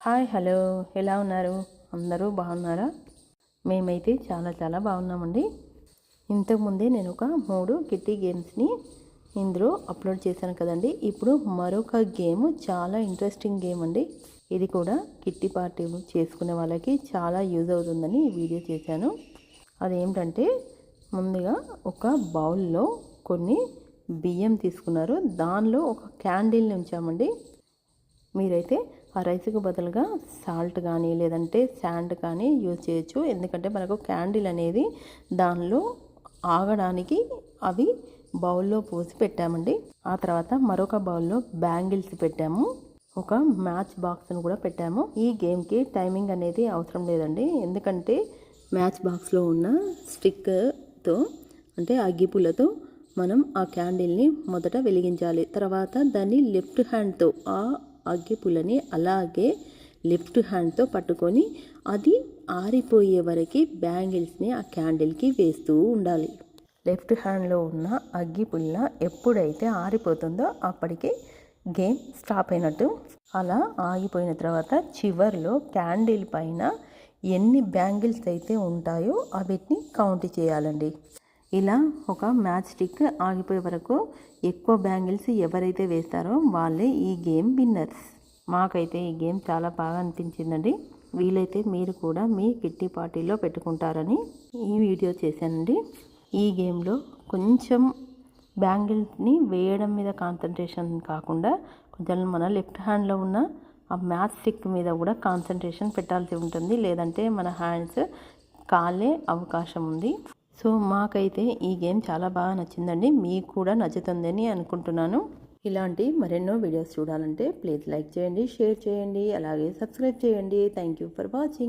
Hi hello. ఎలా ఉన్నారు? అందరూ బాగున్నారా? మేమైతే చాలా చాలా బాగున్నామండి. ఇంతకుముందే నేను ఒక మూడు కిట్టి గేమ్స్ని ఇందులో అప్లోడ్ చేశాను కదండి. ఇప్పుడు మరొక గేమ్ చాలా ఇంట్రెస్టింగ్ గేమ్ అండి. ఇది కూడా కిట్టి పార్టీ చేసుకునే వాళ్ళకి చాలా యూజ్ అవుతుందని వీడియో చేశాను. అదేంటంటే ముందుగా ఒక బౌల్లో కొన్ని బియ్యం తీసుకున్నారు. దానిలో ఒక క్యాండిల్ని ఉంచామండి. మీరైతే ఆ రైస్కి బదులుగా సాల్ట్ కానీ లేదంటే శాండ్ కానీ యూజ్ చేయొచ్చు. ఎందుకంటే మనకు క్యాండిల్ అనేది దానిలో ఆగడానికి అవి బౌల్లో పోసి పెట్టామండి. ఆ తర్వాత మరొక బౌల్లో బ్యాంగిల్స్ పెట్టాము. ఒక మ్యాచ్ బాక్స్ను కూడా పెట్టాము. ఈ గేమ్కి టైమింగ్ అనేది అవసరం లేదండి. ఎందుకంటే మ్యాచ్ బాక్స్లో ఉన్న స్టిక్తో అంటే అగ్గిపులతో మనం ఆ క్యాండిల్ని మొదట వెలిగించాలి. తర్వాత దాన్ని లెఫ్ట్ హ్యాండ్తో ఆ అగ్గిపులని అలాగే లెఫ్ట్ హ్యాండ్తో పట్టుకొని అది ఆరిపోయే వరకు బ్యాంగిల్స్ని ఆ క్యాండిల్కి వేస్తూ ఉండాలి. లెఫ్ట్ హ్యాండ్లో ఉన్న అగ్గిపుల్ల ఎప్పుడైతే ఆరిపోతుందో అప్పటికే గేమ్ స్టాప్ అయినట్టు. అలా ఆగిపోయిన తర్వాత చివర్లో క్యాండిల్ పైన ఎన్ని బ్యాంగిల్స్ అయితే ఉంటాయో అవిటిని కౌంట్ చేయాలండి. ఇలా ఒక మ్యాచ్ స్టిక్ ఆగిపోయే వరకు ఎక్కువ బ్యాంగిల్స్ ఎవరైతే వేస్తారో వాళ్ళే ఈ గేమ్ విన్నర్స్. మాకైతే ఈ గేమ్ చాలా బాగా అనిపించిందండి. వీలైతే మీరు కూడా మీ కిట్టి పార్టీలో పెట్టుకుంటారని ఈ వీడియో చేశానండి. ఈ గేమ్లో కొంచెం బ్యాంగిల్స్ని వేయడం మీద కాన్సన్ట్రేషన్ కాకుండా కొంచెం మన లెఫ్ట్ హ్యాండ్లో ఉన్న ఆ మ్యాచ్ స్టిక్ మీద కూడా కాన్సన్ట్రేషన్ పెట్టాల్సి ఉంటుంది. లేదంటే మన హ్యాండ్స్ కాలే అవకాశం ఉంది. సో మాకైతే ఈ గేమ్ చాలా బాగా నచ్చిందండి. మీకు కూడా నచ్చుతుందని అనుకుంటున్నాను. ఇలాంటి మరెన్నో వీడియోస్ చూడాలంటే ప్లీజ్ లైక్ చేయండి షేర్ చేయండి అలాగే సబ్స్క్రైబ్ చేయండి. Thank you for watching.